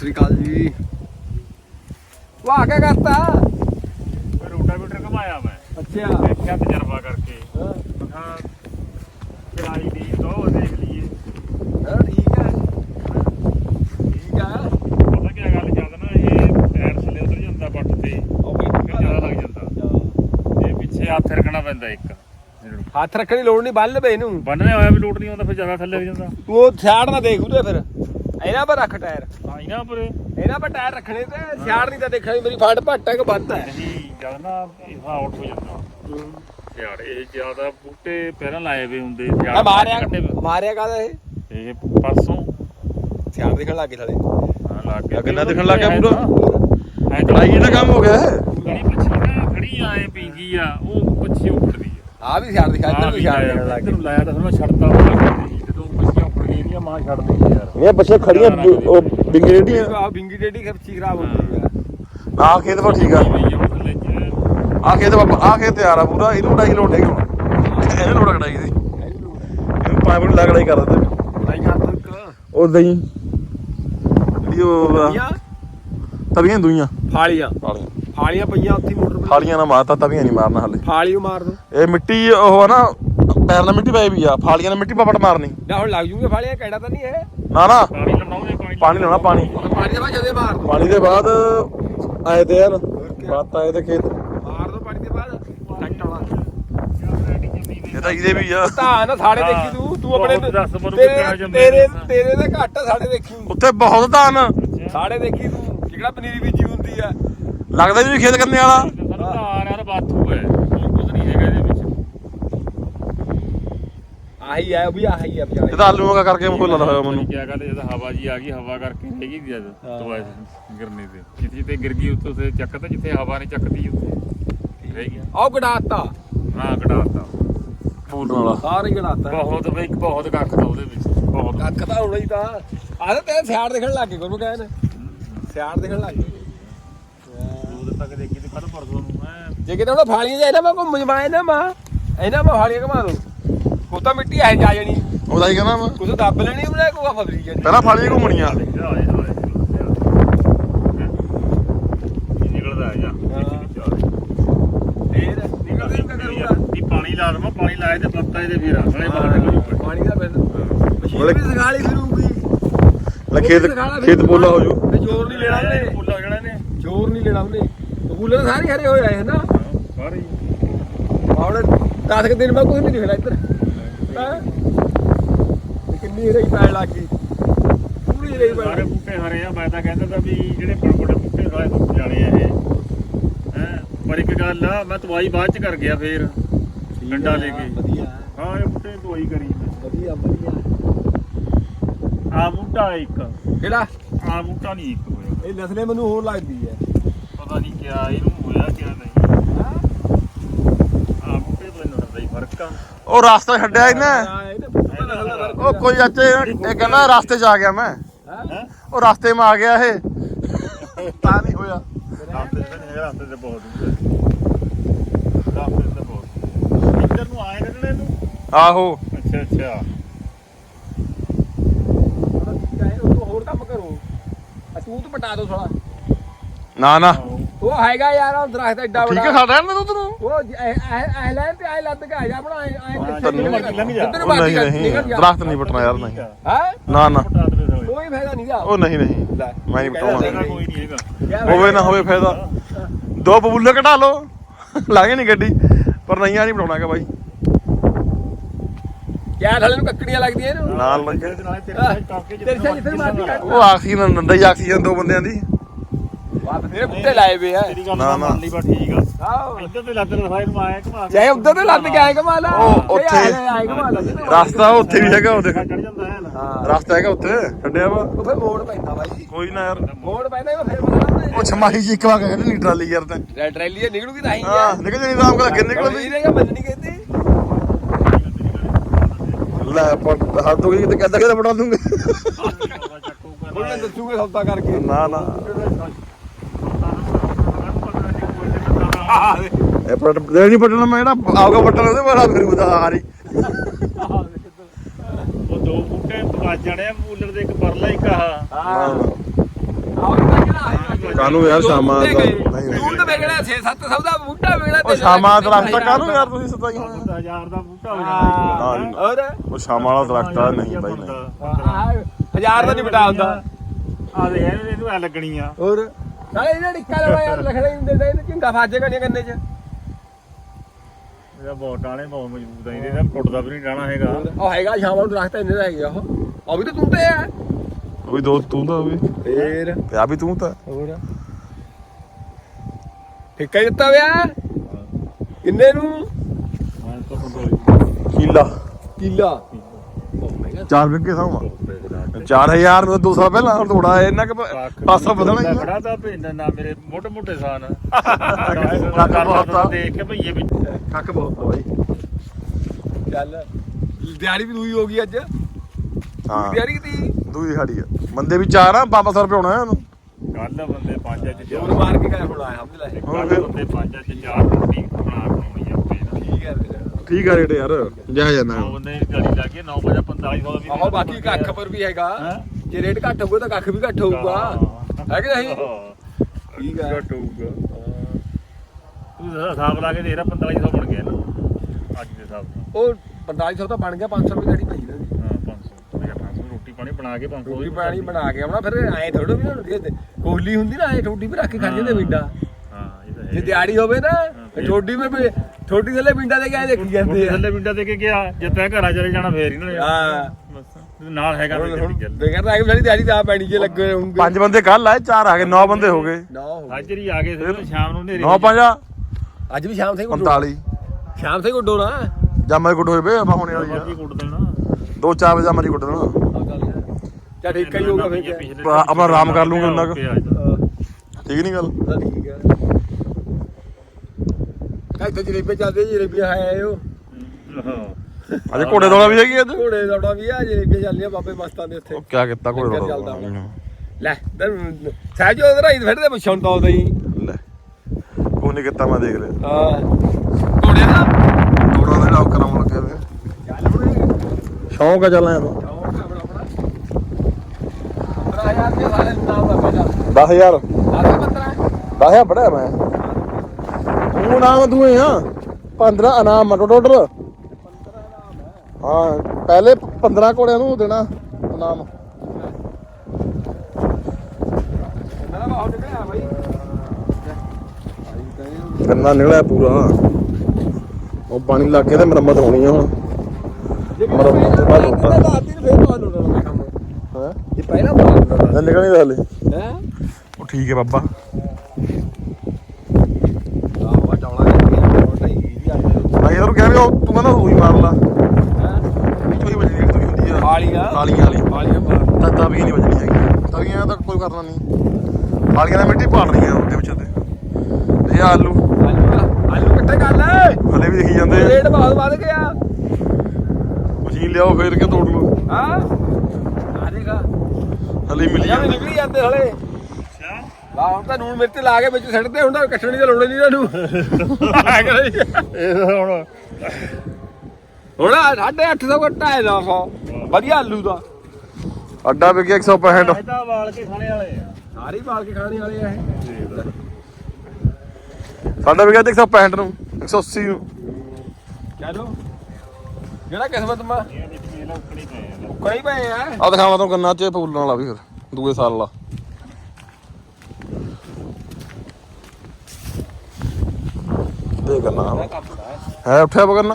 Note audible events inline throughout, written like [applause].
ਸ੍ਰੀ ਅਕਾਲ ਜੀ। ਵਾਹ ਕਿਆ ਕਰਤਾ? ਫਿਰ ਰੋਟਾਵੀਟਰ ਘਮਾਇਆ ਮੈਂ। ਅੱਛਾ। ਦੇਖਿਆ ਤਜਰਬਾ ਕਰਕੇ। ਮੈਂ ਕਿਹਾ ਚਲਾਈ ਦੀ ਦੋ ਦੇਖ ਲਈਏ। ਹਾਂ ਠੀਕ ਹੈ। ਠੀਕ ਹੈ। ਪਤਾ ਕੀ ਗੱਲ ਜਦ ਨਾ ਇਹ ਟਾਇਰ ਥੱਲੇ ਉਤਰ ਜਾਂਦਾ ਬੱਟ ਤੇ ਉਹ ਵੀ ਫਿਰ ਜ਼ਿਆਦਾ ਲੱਗ ਜਾਂਦਾ। ਇਹ ਪਿੱਛੇ ਹੱਥ ਰੱਖਣਾ ਪੈਂਦਾ ਇੱਕ। ਹੱਥ ਰੱਖਣ ਦੀ ਲੋੜ ਨਹੀਂ ਬੰਨ ਲਵੇ ਇਹਨੂੰ। ਬੰਨਣੇ ਹੋਇਆ ਵੀ ਲੋਟ ਨਹੀਂ ਆਉਂਦਾ ਫਿਰ ਜ਼ਿਆਦਾ ਥੱਲੇ ਵੀ ਜਾਂਦਾ। ਤੂੰ ਉਹ ਸਿਆੜ ਨਾ ਦੇਖ ਉਹਦੇ ਫਿਰ। ਇਹਨਾਂ ਪਰ ਰੱਖ ਟਾਇਰ। ਇਹਨਾਂ ਪਰ ਇਹਨਾਂ ਪਰ ਟਾਇਰ ਰੱਖਣੇ ਤੇ ਸਿਆੜ ਨਹੀਂ ਤਾਂ ਦੇਖਣੀ ਮੇਰੀ ਫੜ ਭੱਟ ਹੈ ਕਿ ਵੱਧ ਹੈ ਨਹੀਂ ਜਦ ਨਾ ਇਹ ਆਊਟ ਹੋ ਜਾਂਦਾ। ਸਿਆੜ ਇਹ ਜ਼ਿਆਦਾ ਬੂਟੇ ਪਹਿਲਾਂ ਲਾਏ ਵੇ ਹੁੰਦੇ ਸਿਆੜ ਆ ਮਾਰਿਆ। ਮਾਰਿਆ ਕਾਦਾ ਇਹ? ਇਹ ਪਰਸੋਂ। ਸਿਆੜ ਦੇਖਣ ਲੱਗੇ ਸਾਲੇ। ਹਾਂ ਲਾ ਕੇ ਗੰਨਾ ਦਿਖਣ ਲੱਗ ਗਿਆ ਪੂਰਾ। ਐ ਕੜਾਈ ਦਾ ਕੰਮ ਹੋ ਗਿਆ ਜਿਹੜੀ ਨਾ ਖੜੀ ਆਏ ਪੀਂਗੀ ਆ ਉਹ ਮੱਛੀ ਉੱਪੜਦੀ ਆ। ਆ ਵੀ ਸਿਆੜ ਦਿਖਾ ਇੱਧਰ ਵੀ ਸਿਆੜ ਦੇਖਣ ਲੱਗ ਇੱਧਰ ਨੂੰ ਲਾਇਆ ਤਾਂ ਫਿਰ ਮੈਂ ਛੱਡਤਾ ਜਦੋਂ ਮੱਛੀਆਂ ਉੱਪੜ ਗਈਆਂ ਮਾਂ ਛੱਡ ਦੇ ਯਾਰ। ਇਹ ਬੱਚੇ ਖੜੀਆਂ ਉਹ ਬਿੰਗੇ ਰੇਡੀਆਂ ਆ? ਬਿੰਗੀ ਡੇਡੀ ਖਰਚੀ ਖਰਾਬ ਹੁੰਦੀ ਆ। ਆ ਖੇਤ ਪਰ ਠੀਕ ਆ। ਆ ਖੇਤ ਬਾਬਾ ਆ ਖੇਤ ਤਿਆਰ ਆ ਪੂਰਾ। ਇਹਨੂੰ ਕਢਾਈ ਲੋਟ ਹੈਗੀ ਹੁਣ। ਇਹਨੂੰ ਲੋਟ ਕਢਾਈ ਦੀ। ਇਹਨੂੰ ਪਾਈਪ ਨੂੰ ਲਾ ਕਢਾਈ ਕਰ ਦਿੰਦੇ। ਨਹੀਂ ਕਰ ਤੱਕ। ਉਹ ਦਈ ਜਿਹੜੀ ਉਹ ਯਾ ਤਵੀਆਂ? ਦੂਈਆਂ। ਫਾਲੀਆਂ। ਫਾਲੀਆਂ। ਫਾਲੀਆਂ ਪਈਆਂ ਉੱਥੇ ਮੋਟਰ ਤੇ। ਫਾਲੀਆਂ ਨਾਲ ਮਾਰਤਾ ਤਵੀਆਂ ਨਹੀਂ ਮਾਰਨਾ ਹਲੇ। ਫਾਲੀ ਨੂੰ ਮਾਰ ਦੋ। ਇਹ ਮਿੱਟੀ ਉਹ ਆ ਨਾ ਪੈਰ ਨਾਲ ਮਿੱਟੀ ਪਾਈ ਵੀ ਆ। ਫਾਲੀਆਂ ਨਾਲ ਮਿੱਟੀ ਪਪਟ ਮਾਰਨੀ। ਨਾ ਹੁਣ ਲੱਗ ਜੂਗੇ ਫਾਲੀਆਂ ਕਿਹੜਾ ਤਾਂ ਨਹੀਂ ਹੈ ਨਾ ਨਾ। ਪਾਣੀ ਲਾਉਣਾ ਪਾਣੀ ਪਾਣੀ ਲਾਉਣਾ ਪਾਣੀ। ਪਾਣੀ ਦੇ ਬਾਅਦ ਜਦੇ ਮਾਰ ਦੋ ਪਾਣੀ ਦੇ ਬਾਅਦ ਆਏ ਤੇ ਯਾਰ ਬਾਤ ਆਏ ਤੇ ਖੇਤ। ਮਾਰ ਦੋ ਪਾਣੀ ਦੇ ਬਾਅਦ? ਟੱਟ ਵਾਲਾ। ਇਹ ਤਾਂ ਇਹਦੇ ਵੀ ਆ। ਤਾਂ ਨਾ ਸਾਡੇ ਦੇਖੀ ਤੂੰ ਤੂੰ ਆਪਣੇ ਬਹੁਤ ਦੱਸ ਮੈਨੂੰ ਤੇਰੇ ਤੇਰੇ ਦੇ ਘੱਟ ਆ, ਸਾਡੇ ਦੇਖੀ ਉੱਥੇ ਬਹੁਤ ਧਾਨ ਸਾਡੇ ਦੇਖੀ ਤੂੰ ਜਿਹੜਾ ਪਨੀਰੀ ਬੀਜੀ ਹੁੰਦੀ ਆ। ਲੱਗਦਾ ਜੀ ਖੇਤ ਕਰਨੇ ਵਾਲਾ। ਆ ਰਿਹਾ ਬਾਥੂ ਹੈ ਹੋਰ ਕੁਝ ਨਹੀਂ ਹੈਗਾ ਇਹਦੇ ਵਿੱਚ ਆਹੀ ਆ ਉਹ ਵੀ ਆਹੀ ਆ ਇਹ ਵਿਚਾਰੇ ਤਾਂ ਆਲੂਆਂ ਦਾ ਕਰਕੇ ਮੁੱਲ ਲਾਦਾ ਹੋਇਆ ਮੈਨੂੰ। ਕੀ ਗੱਲ ਜਦ ਹਵਾ ਜੀ ਆ ਗਈ ਹਵਾ ਕਰਕੇ ਹੈਗੀ ਜਦ। ਦਵਾ ਗਿਰਨੇ ਤੇ ਜਿੱਥੇ ਜਿੱਥੇ ਗਿਰ ਗਈ ਉੱਥੇ ਉੱਥੇ ਚੱਕਦਾ ਜਿੱਥੇ ਹਵਾ ਨੇ ਚੱਕਦੀ ਉੱਥੇ ਰਹਿ ਗਿਆ ਆਹ ਗੜਾਤਾ। ਹਾਂ ਕਢਾਤਾ ਬੂਲਣ ਵਾਲਾ ਸਾਰੇ ਗੜਾਤਾ। ਬਹੁਤ ਬਈ ਇੱਕ ਬਹੁਤ ਕੱਖ ਦਾ ਉਹਦੇ ਵਿੱਚ ਬਹੁਤ। ਕੱਖ ਤਾਂ ਹੋਣਾ ਹੀ ਤਾਂ। ਆਹ ਤਾਂ ਸਿਆੜ ਦੇਖਣ ਲੱਗ ਗਏ ਕੋਨੂੰ ਕਹਿਣ। ਸਿਆੜ ਦੇਖਣ ਲੱਗ ਗਏ। ਦੋ ਦਿਨ ਤੱਕ ਦੇਖੀ ਤੇ ਕੱਲ ਪਰਸੋਂ ਨੂੰ ਮੈਂ ਜੇ ਕਿਤੇ ਹੁਣ ਫਾਲੀਆਂ ਜਾਂ ਇਹਨਾਂ ਮਾ ਘੁੰਮ ਜਮਾਏ ਨਾ ਮਾ ਇਹਨਾਂ ਮਾ ਫਾਲੀਆਂ ਘਮਾ ਦੋ। ਤਾਂ ਮਿੱਟੀ ਐ ਜਾ ਜਣੀ। ਉਹਦਾ ਹੀ ਕਹਿੰਦਾ ਮੈਂ। ਕੁਝ ਦੱਬ ਲੈਣੀ ਉਹਨੇ ਕੋ ਫਬਰੀ ਜਾਣੀ। ਪਹਿਲਾਂ ਫਾਲੀਆਂ ਘੁੰਮਣੀਆਂ ਨਿਕਲਦਾ ਆ। ਜਾ ਫੇਰ ਨਿਕਲਦੇ ਨੂੰ ਕਿਆ ਕਰੂਗਾ ਇਹ ਪਾਣੀ ਲਾ ਦਵਾਂ ਪਾਣੀ ਲਾਏ ਤੇ ਪੱਤਾ ਇਹਦੇ ਫੇਰ ਨਾਲੇ ਬਾਹਰ ਨਿਕਲ ਪਾਣੀ ਦਾ ਫਿਰ ਮਸ਼ੀਨ ਵੀ ਸਿਖਾ ਲਈ ਫਿਰੂਗੀ ਲੈ ਖੇਤ ਖੇਤ ਪੋਲਾ ਹੋ ਜੂ। ਜ਼ੋਰ ਨਹੀਂ ਲੈਣਾ ਉਹਨੇ। ਫੁੱਲ ਹੋ ਜਾਣਾ ਨੇ ਜ਼ੋਰ ਨਹੀਂ ਲੈਣਾ ਉਹਨੇ। ਬੂਲਰ ਸਾਰੇ ਹਰੇ ਹੋਏ ਆਏ ਨਾ? ਸਾਰੇ। ਹੁਣ 10 ਕੁ ਦਿਨ ਬਾਅਦ ਕੁਝ ਨਹੀਂ ਦਿਖਣਾ ਇੱਧਰ। ਹੈਂ? ਕਿੰਨੀ ਰਹੀ ਪੈਣ ਲੱਗ? ਗਈ ਪੂਰੀ ਰਹੀ ਪੈਣ ਸਾਰੇ ਬੂਟੇ ਹਰੇ ਆ ਮੈਂ ਤਾਂ ਕਹਿੰਦਾ ਤਾਂ ਵੀ ਜਿਹੜੇ ਬੜੇ ਬੂਟੇ ਸਾਰੇ ਸੁੱਕ ਜਾਣੇ ਆ ਇਹ। ਹੈ ਪਰ ਇੱਕ ਗੱਲ ਆ ਮੈਂ ਦਵਾਈ ਬਾਅਦ ਚ ਕਰ ਗਿਆ ਫੇਰ ਡੰਡਾ ਲੈ ਕੇ। ਵਧੀਆ। ਹਾਂ ਇਹ ਬੂਟੇ ਦਵਾਈ ਕਰੀ ਵਧੀਆ ਵਧੀਆ। ਆ ਬੂਟਾ ਇੱਕ। ਕਿਹੜਾ? ਆ ਬੂਟਾ ਨਹੀਂ ਇੱਕ ਹੋਇਆ। ਇਹ ਨਸਲੇ ਮੈਨੂੰ ਹੋਰ ਲੱਗਦੀ ਹੈ ਪਤਾ ਨਹੀਂ ਕਿਆ ਇਹਨੂੰ ਹੋਇਆ ਕਿਆ ਨਹੀਂ। ਆ ਬੂਟੇ ਤੋਂ ਇਹਨਾਂ ਦਾ ਹੀ ਫ਼ਰਕ ਆ। ਉਹ ਰਸਤਾ ਛੱਡਿਆ ਇਹਨੇ ਹਾਂ ਉਹ ਕੋਈ ਅੱਛੇ ਇਹ ਕਹਿੰਦਾ ਰਸਤੇ 'ਚ ਆ ਗਿਆ ਮੈਂ। ਹੈ? ਉਹ ਰਸਤੇ 'ਚ ਆ ਗਿਆ ਇਹ। ਤਾਂ ਨਹੀਂ ਹੋਇਆ। ਰਾਸਤੇ ਤੇ ਨਹੀਂ ਰਾਸਤੇ ਤੇ ਬਹੁਤ ਹੈ ਰਾਸਤੇ ਤੇ ਬਹੁਤ ਇੱਧਰ ਨੂੰ ਆਏ ਕੱਢਣੇ ਨੂੰ ਆਹੋ। ਅੱਛਾ ਅੱਛਾ। ਹੋਰ ਕੰਮ ਕਰੋ। ਤੂੰ ਤਾਂ ਪਟਾ ਦੋ ਥੋੜਾ ਨਾ ਨਾ। ਉਹ ਹੈਗਾ ਯਾਰ ਉਹ ਦਰਖਤ ਐਡਾ ਠੀਕ ਬੜਾ ਹੈ ਖਾ ਰਹਿਣ ਦੇ ਤੂੰ ਤੈਨੂੰ ਉਹ ਐ ਲੈ ਤੇ ਐ ਲੱਦ ਕੇ ਆ ਜਾ ਆਪਣਾ ਐ ਹਾਂ, ਕਿੱਥੇ ਜਿੱਧਰ ਮਰਜ਼ੀ ਲੰਘ ਜਾ। ਜਿੱਧਰ ਉਹ ਮਰਜ਼ੀ ਨਹੀਂ ਨਹੀਂ। ਨਿਕਲ ਜਾ। ਦਰਖਤ ਨਹੀਂ ਪਟਣਾ ਯਾਰ ਨਹੀਂ। ਹੈ? ਨਾ ਨਾ। ਪਟਾ ਦੇ ਸਾਲੇ ਕੋਈ ਫਾਇਦਾ ਨਹੀਂ ਜਾ। ਉਹ ਨਹੀਂ ਨਹੀਂ। ਲੈ। ਮੈਂ ਨਹੀਂ ਕਹਿੰਦਾ ਪਟਾਉਣਾ ਕੋਈ ਨਹੀਂ ਹੈਗਾ। ਹੋਵੇ ਨਾ ਹੋਵੇ ਫਾਇਦਾ। ਦੋ ਬਬੂਲੇ ਕਢਾ ਲਓ। ਲਾਗੇ ਨਹੀਂ ਗੱਡੀ। ਪਰ ਨਹੀਂ ਆ ਨਹੀਂ ਪਟਾਉਣਾਗਾ ਬਾਈ। ਕਿਆ ਥਲੇ ਨੂੰ ਕੱਕੜੀਆਂ ਲੱਗਦੀਆਂ ਇਹਨੂੰ? ਨਾਲ ਲੱਗੇ। ਤੇਰੇ ਸਾਈਡ ਜਿੱਥੇ ਕੱਟ ਉਹ ਆਕਸੀਜਨ ਨੰਦਾ ਹੀ ਆਕਸੀਜਨ ਦੋ ਬੰਦਿਆਂ ਦੀ। ਲਾਏ ਵੇ ਆ। ਤੇਰੀ ਗੱਲ ਨਾ, ਤਾਂ ਨਾ। ਮੰਨ ਲਈ ਬਾ ਠੀਕ ਆ। ਆਹੋ। ਇੱਧਰ ਤੇ ਲੱਦ ਰਖਾਈ ਨੂੰ ਆਇਆ ਘਮਾ ਕੇ। ਚਾਹੇ ਉੱਧਰ ਤੇ ਲੱਦ ਕੇ ਆਏ ਕਮਾ ਲਾ। ਉਹ ਚਾਹੇ ਉੱਥੇ- ਆਏ ਰਸਤਾ ਉੱਥੇ ਵੀ ਹੈਗਾ ਉਹ ਦੇਖ ਚੜ ਜਾਂਦਾ ਹੈ ਨਾ। ਹਾਂ। ਰਸਤਾ ਹੈਗਾ ਉੱਥੇ ਛੱਡਿਆ ਵਾ। ਉਹ ਫਿਰ ਮੋੜ ਪੈਂਦਾ ਬਾਈ। ਕੋਈ ਨਾ ਯਾਰ। ਮੋੜ ਪੈਂਦਾ ਉਹ ਫਿਰ ਉਹ ਛਮਾਹੀ ਜੀ ਇੱਕ ਵਾਰ ਕਹਿੰਦੇ ਨਹੀਂ ਟਰਾਲੀ ਯਾਰ ਤਾਂ। ਨਾ ਟਰੈਲੀ ਇਹ ਨਿਕਲੂਗੀ ਤਾਂ ਹੀ ਹਾਂ ਨਿਕਲ ਜਾਣੀ ਆਰਾਮ ਕਰ ਅੱਗੇ ਨਿਕਲ ਨਹੀਂ ਰਹੇਗਾ ਬੰਦਣੀ ਕਹਿੰਦੀ। ਲੈ ਪਰ ਹੱਥ ਹੋ ਗਈ ਤੇ ਕਹਿੰਦਾ ਕਿਹਦਾ ਪਟਾ ਦੂੰਗੇ। ਉਹਨੇ ਦੱਸੂਗੇ ਸੌਦਾ ਕਰਕੇ। ਨਾ ਨਾ। ਇਹ ਪਟ ਦੇ ਨਹੀਂ ਪਟਣਾ ਮੈਂ ਜਿਹੜਾ ਆਊਗਾ ਪਟਣ ਉਹਦੇ ਬਾਅਦ ਫਿਰ ਬਤਾ ਆ ਰਹੀ ਉਹ ਦੋ ਬੂਟੇ ਵੱਜ ਜਾਣੇ ਆ ਮੂਲਰ ਦੇ ਇੱਕ ਪਰਲਾ ਇੱਕ ਆਹ। ਹਾਂ। ਕਾਹਨੂੰ ਯਾਰ ਸ਼ਾਮਾਂ ਦਾ- ਨਹੀਂ। ਤੂੰ ਤਾਂ ਵੇਖਣਾ 6-7 ਸੌ ਦਾ ਬੂਟਾ ਵੇਖਣਾ ਉਹ ਸ਼ਾਮਾਂ ਦਾ ਦਰਖਤ ਕਾਹਨੂੰ ਯਾਰ ਤੁਸੀਂ ਸਤਾਈ ਹੋਏ ਬੰਦਾ ਹਜ਼ਾਰ ਦਾ ਬੂਟਾ ਹੋ ਹਾਂ। ਜਾਂਦਾ ਹੋਰ? ਉਹ ਸ਼ਾਮਾਂ ਵਾਲਾ ਦਰਖਤ ਆ ਨਹੀਂ ਬਾਈ ਨਹੀਂ। ਆਹ, ਹਜ਼ਾਰ ਦਾ ਨਹੀਂ ਬਟਾ ਹੁੰਦਾ ਆ ਦੇ ਇਹਨੂੰ ਐ ਲੱਗਣੀ ਆ। ਹੋਰ? ਨਾਲੇ ਇਹਨਾਂ ਡਿੱਕਾ ਲਵਾ ਯਾਰ [laughs] ਲਖਣਾ ਹੀ ਨਹੀਂ ਦਿੰਦਾ ਇਹ ਕਿੰਦਾ ਫਾਜੇਗਾ ਨਹੀਂ ਕੰਨੇ ਚ। ਇਹਦਾ ਬਹੁਤ ਟਾਣੇ ਬਹੁਤ ਮਜ਼ਬੂਤ ਆ ਇਹਦਾ ਟੁੱਟਦਾ ਵੀ ਨਹੀਂ ਟਾਣਾ ਹੈਗਾ। ਉਹ ਹੈਗਾ ਸ਼ਾਮਾਂ ਨੂੰ ਦਰਖਤ ਇੰਨੇ ਦਾ ਹੈਗਾ ਉਹ। ਉਹ ਵੀ ਤਾਂ ਤੂੰ ਤੇ ਆ। ਉਹ ਵੀ ਦੋ ਤੂੰ ਤਾਂ ਵੀ। ਫੇਰ? ਤੇ ਆ ਵੀ ਤੂੰ ਤਾਂ। ਹੋਰ? ਠੇਕਾ ਹੀ ਦਿੱਤਾ ਵਿਆ ਕਿੰਨੇ ਨੂੰ? ਮੈਂ ਤਾਂ ਪੰਦੋਲੀ ਕਿੱਲਾ। ਕਿੱਲਾ। 4 ਵਿਗੇ ਸਾਵਾ 4000 ਨੂੰ 2 ਸਾਲ ਪਹਿਲਾਂ ਥੋੜਾ ਇੰਨਾ ਕਿ 500 ਵਧਣਾ ਹੀ ਆ। ਖੜਾ ਤਾਂ ਨਾ ਮੇਰੇ ਮੋਟੇ ਮੋਟੇ ਸਾਨ। ਕੱਖ ਬਹੁਤ ਆ। ਦੇਖ ਕੇ ਭਈਏ ਵਿੱਚ ਕੱਕ ਬਹੁਤ ਆ ਬਾਈ। ਚੱਲ ਦਿਹਾੜੀ ਵੀ ਦੂਈ ਹੋ ਗਈ ਅੱਜ। ਹਾਂ। ਦਿਹਾੜੀ ਦੀ ਦੂਜੀ ਸਾਡੀ ਆ। ਬੰਦੇ ਵੀ ਚਾਰ ਆ 500 ਰੁਪਏ ਹੋਣਾ ਇਹਨੂੰ ਕੱਲ ਬੰਦੇ ਪੰਜ ਅੱਜ ਜੋਰ ਮਾਰ ਕੇ ਗਏ ਹੁਣ ਆਇਆ ਸਮਝ ਲੈ। ਕੱਲ ਬੰਦੇ ਪੰਜ ਅੱਜ ਚਾਰ ਰੋਟੀ ਬਣਾ ਠੀਕ ਆ ਰੇਟ ਯਾਰ? ਜਾ ਜਾਣਾ ਨੌ। ਬੰਦੇ ਗਾੜੀ ਲਾ ਕੇ 9 ਵਜੇ 4500 ਦਾ ਵੀ ਆਹੋ ਬਾਕੀ ਕੱਖ ਪਰ ਵੀ ਹੈਗਾ? ਜੇ ਰੇਟ ਘੱਟ ਹੋਊਗਾ ਤਾਂ ਕੱਖ ਵੀ ਘੱਟ ਹੋਊਗਾ। ਹੈ। ਕਿ ਨਹੀਂ। ਠੀਕ ਹੈ ਘੱਟ ਹੋਊਗਾ। ਤੂੰ ਜ਼ਰਾ ਹਿਸਾਬ ਲਾ ਕੇ ਦੇਖ ਰਿਹਾ 4500 ਬਣ ਗਿਆ ਨਾ। ਅੱਜ ਦੇ ਹਿਸਾਬ ਨਾਲ। ਉਹ 4500 ਤਾਂ ਬਣ ਗਿਆ 500 ਰੁਪਏ ਦਿਹਾੜੀ ਪਈ ਨਾ ਹਾਂ 500 ਮੇਰਾ 500 ਰੋਟੀ ਪਾਣੀ ਬਣਾ ਕੇ 500 ਰੋਟੀ ਪਾਣੀ ਬਣਾ ਕੇ ਆਉਣਾ ਫਿਰ ਐ ਥੋੜਾ ਵੀ ਹੁੰਦੀ ਹੁੰਦੀ ਨਾ ਐ ਠੋਡੀ ਵੀ ਰੱਖ ਕੇ ਖਾ ਜਾਂਦੇ ਪਿੰਡਾ ਹਾਂ ਇਹ ਤਾਂ ਜੇ ਹੈ। ਦਿਹਾੜੀ ਹੋਵੇ ਨਾ ਫਿਰ। ਠੋਡੀ ਠੋਡੀ ਥੱਲੇ ਪਿੰਡਾ ਦੇ ਕੇ ਦੇਖੀ ਜਾਂਦੇ ਆ? ਥੱਲੇ ਪਿੰਡਾ ਦੇ ਕੇ ਗਿਆ ਜੇ ਤੈਂ ਘਰਾਂ ਚਲੇ ਜਾਣਾ ਫੇਰ ਹੀ ਨਾ ਹਾਂ। ਬਸ ਨਾਲ ਹੈਗਾ ਬੇਕਾਰ ਤਾਂ ਸਾਡੀ ਦਿਹਾੜੀ ਤਾਂ ਪੈਣੀ ਜੇ ਲੱਗੇ ਹੋਣਗੇ। ਪੰਜ ਬੰਦੇ ਕੱਲ ਆਏ ਚਾਰ ਆ ਗਏ 9 ਬੰਦੇ ਹੋ ਗਏ। ਨਾ ਅੱਜ ਹੀ ਆ ਗਏ ਸਵੇਰੇ ਸ਼ਾਮ ਨੂੰ ਨੇਰੇ 9 5 ਅੱਜ ਵੀ ਸ਼ਾਮ ਸੇ 45 ਸ਼ਾਮ ਸੇ ਗੁੱਡੋ ਨਾ। ਜਾਮੇ ਗੁੱਡ ਹੋਏ ਵੇ ਆਪਾਂ ਹੋਣੇ ਵਾਲੀ ਆ। ਕੁੱਟ ਦੇਣਾ। ਦੋ ਚਾਰ ਵਜੇ ਜਾਮੇ ਗੁੱਡ ਦੇਣਾ। ਚਾ ਠੀਕ ਹੀ ਹੋਊਗਾ ਫਿਰ। ਆਪਣਾ ਆਰਾਮ ਕਰ ਲੂੰਗੇ ਉਹਨਾਂ ਠੀਕ ਨਹੀਂ ਗੱਲ? ਠੀਕ ਹੈ। ਤੇ ਜਲੇਬੀ ਚੱਲਦੇ ਜਲੇਬੀ ਆਏ ਹੋ ਹਾਂ। ਅਜੇ ਘੋੜੇ ਦੌੜਾ ਵੀ ਹੈਗੀ ਅੱਜ ਘੋੜੇ ਦੌੜਾ ਵੀ ਆ ਜਲੇਬੀ ਚੱਲਦੀਆਂ ਬਾਬੇ ਮਸਤਾਂ ਦੇ ਉੱਥੇ ਉਹ ਕਿਆ ਕੀਤਾ ਘੋੜੇ ਦੌੜਾ ਚੱਲਦਾ। ਲੈ ਸਹਿਜੋ ਉਧਰ ਆਈ ਫਿਰਦੇ ਪੁੱਛਣ ਤੋਂ ਉਦੋਂ ਹੀ ਲੈ ਕੋਈ ਨਹੀਂ ਕੀਤਾ ਮੈਂ ਦੇਖ ਲਿਆ। ਹਾਂ। ਘੋੜੇ ਦਾ? ਘੋੜਾ ਦੇ ਨਾਲ ਕਰਾਉਣ ਲੱਗਿਆ ਵੇ ਸ਼ੌਂਕ ਆ ਚੱਲਾਂ ਤਾਂ। ਸ਼ੌਂਕ ਆ ਆਪਣਾ। ਆਪਣਾ 15000 ਦੇ ਸਾਰੇ ਨਾਮ ਦਾ। ਪਹਿਲਾ 10000 ਆਹ 15 10000 ਬੜਾ ਮੈਂ। ਤੂੰ ਨਾਮ ਦੂਏ ਆ 15 ਇਨਾਮ ਆ ਟੋਟਲ। ਹਾਂ ਪਹਿਲੇ 15 ਘੋੜਿਆਂ ਨੂੰ ਦੇਣਾ ਇਨਾਮ। ਗੰਨਾ ਨਿਕਲਿਆ ਪੂਰਾ ਉਹ ਪਾਣੀ ਲੱਗ ਕੇ ਤੇ ਮੁਰੰਮਤ ਹੋਣੀ ਆ ਹੁਣ। ਮਰਮ- ਤੋਂ ਬਾਅਦ ਕੰਮ। ਹੈ? ਇਹ ਪਹਿਲਾਂ ਨਿਕਲਣੀ ਹਲੇ। ਹੈ? ਉਹ ਠੀਕ ਹੈ ਬਾਬਾ ਆਹ ਵਾ ਚੌਲਾ ਜਾਂਦੀ ਆ ਢਾਈ ਦੀ ਆ ਮੈਂ ਇਹਨੂੰ ਵੀ ਉਹ ਤੂੰ ਉਹੀ ਮਾਰ ਲਾ ਵਿੱਚੋਂ ਹੀ ਵੱਜਣੀ ਜਿਹੜੀ ਹੁੰਦੀ ਆ। ਹਾਲੀਆਂ ਹਾਲੀਆਂ ਵਾਲੀ ਹਾਲੀਆਂ ਮਾਰ ਤਾਂ ਤਵੀਆਂ ਨਹੀਂ ਵੱਜਣੀ ਹੈਗੀ। ਤਵੀਆਂ ਤਾਂ ਕੋਈ ਕਰਨਾ ਨਹੀਂ। ਹਾਲੀਆਂ ਨਾਲ ਮਿੱਟੀ ਪਾੜ ਰਹੀਆਂ ਉਹਦੇ ਵਿੱਚ ਤੇ। ਇਹ ਆਲੂ। ਆਲੂ ਦਾ ਆਲੂ ਇਕੱਠੇ ਕਰ ਲੈ। ਹਲੇ ਵੀ ਦੇਖੀ ਜਾਂਦੇ ਆ। ਰੇਟ ਬਹੁਤ ਵੱਧ ਗਿਆ। ਮਸ਼ੀਨ ਲਿਆਓ ਫੇਰ ਕੇ ਤੋੜ ਲਓ। ਹਾਂ? ਆ ਹਲੇ ਮਿਲੀ ਜਾਂ ਵੀ ਜਾਂਦੇ। ਨਿਕਲੀ ਜਾਂਦੇ ਹਲੇ। ਲਾ ਹੁਣ ਤਾਂ ਨੂਣ ਮਿਰਚ ਲਾ ਕੇ ਵਿੱਚ ਸਿੱਟਦੇ ਹੁਣ ਤਾਂ ਕੱਟਣੀ ਤਾਂ ਲੋੜ ਨਹੀਂ ਇਹਨਾਂ ਨੂੰ? [laughs] ਇਹ ਤਾਂ ਹੁਣ ਹੁਣ 850 ਘੱਟਾ ਹੈ 900 ਵਧੀਆ ਆਲੂ ਦਾ। ਅੱਡਾ ਵਿਕਿਆ 165 ਇਹ ਤਾਂ ਵਾਲ ਕੇ ਖਾਣੇ ਵਾਲੇ ਆ। ਸਾਰੇ ਹੀ ਪਾਲ ਕੇ ਖਾਣੇ ਵਾਲੇ ਆ ਇਹ। ਸਾਡਾ ਵਿਕਿਆ ਤੇ 165 ਨੂੰ 180 ਨੂੰ। ਚਲੋ ਜਿਹੜਾ ਕਿਸਮਤ ਮਾ? ਇਹ ਦੇਖੀ ਇਹ ਲੋਕਣੀ ਪਏ ਆ ਕੋਈ ਪਏ ਆ। ਆ ਦਿਖਾਵਾਂ ਤੁਹਾਨੂੰ ਗੰਨਾ ਚ ਫੂਲਣ ਵਾਲਾ ਵੀ ਫਿਰ ਦੂਏ ਸਾਲ ਵਾਲਾ। ਦੇ ਗੰਨਾ ਹੈ ਉੱਠਿਆ ਵਾ ਗੰਨਾ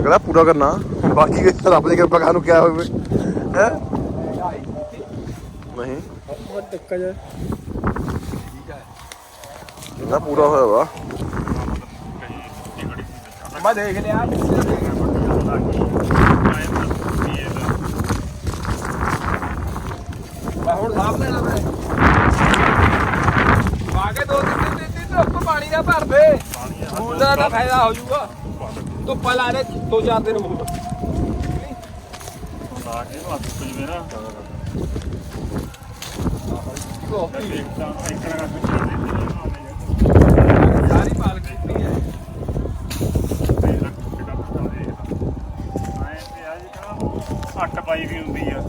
ਕਹਿੰਦਾ ਪੂਰਾ ਕਰਨਾ। ਬਾਕੀ ਰੱਬ ਦੀ ਕਿਰਪਾ ਕਾਹਨੂੰ ਕਿਆ ਹੋਵੇ। ਹੈ? ਨਹੀਂ। ਬਹੁਤ ਟੱਕਾ ਜਾ ਨਾ ਪੂਰਾ ਹੋਇਆ ਵਾ। ਮੈਂ ਦੇਖ ਲਿਆ ਮੈਂ ਹੁਣ ਸਾਫ਼ ਲੈਣਾ ਮੈਂ। ਪਾ ਕੇ ਦੋ ਤਿੰਨ ਤਿੰਨ ਤਿੰਨ ਪਾਣੀ ਦਾ ਭਰ ਦੇ। ਫੂਲਾਂ ਦਾ ਫਾਇਦਾ ਹੋ ਜਾਊਗਾ। ਧੁੱਪਾ ਲਾ ਦੇ, ਦੋ ਚਾਰ ਦਿਨ ਹੋਰ। ਲਾ ਕੇ ਹੱਥ ਕੁਝ ਮੇਰਾ ਦੇਖਦਾ ਇੱਕ ਰਗਾ ਸਾਰੀ ਪਾਲ ਕੀਤੀ ਹੈ। ਅੱਟ ਪਾਈ ਵੀ ਹੁੰਦੀ ਆ